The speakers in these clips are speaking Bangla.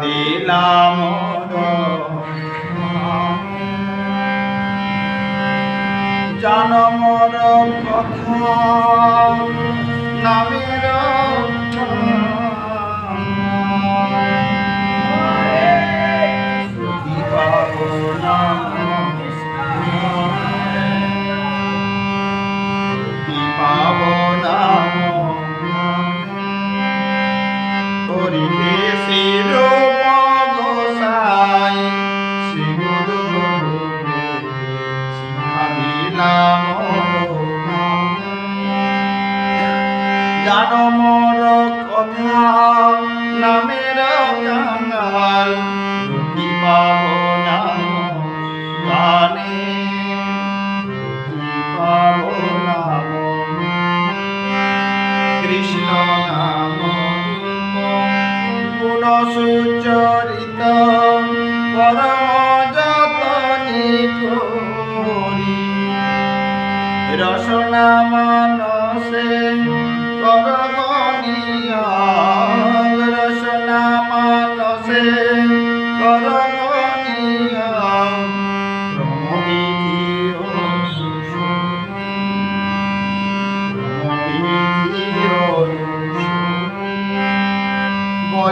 দিলাম জনমর কথা নামের জানো মোর কথা নামের কাঙ্গাল রুটি পাব নাম গানে। পাব কৃষ্ণ নাম গুণ পরম যতনি করি। রসনা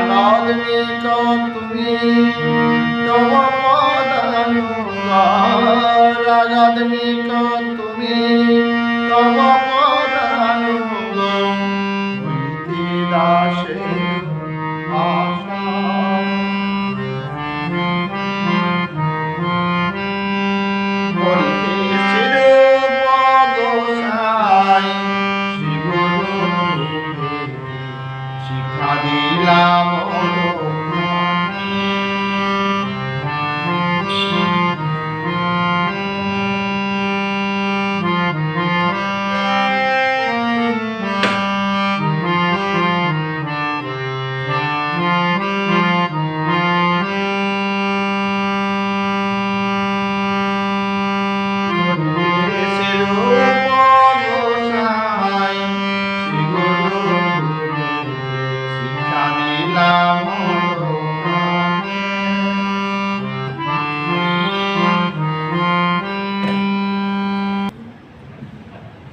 রাগাগ্নিক তুমি তব পদানুগা রাগাগ্নিক তুমি গোসাই শ্রী গুরু শিক্ষা দিলাম Ram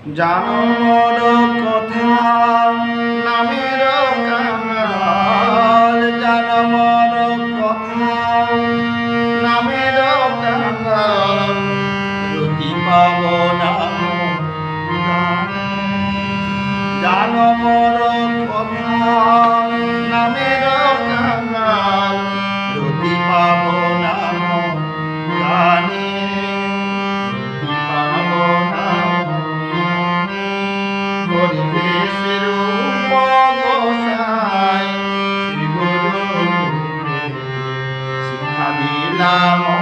জানো মোর কথা, নামের কাঙ্গাল জানো কথা, নামের কাঙ্গাল রুটি পাব নাম জানো কথা, নামের কাঙ্গাল রুটি পাব namo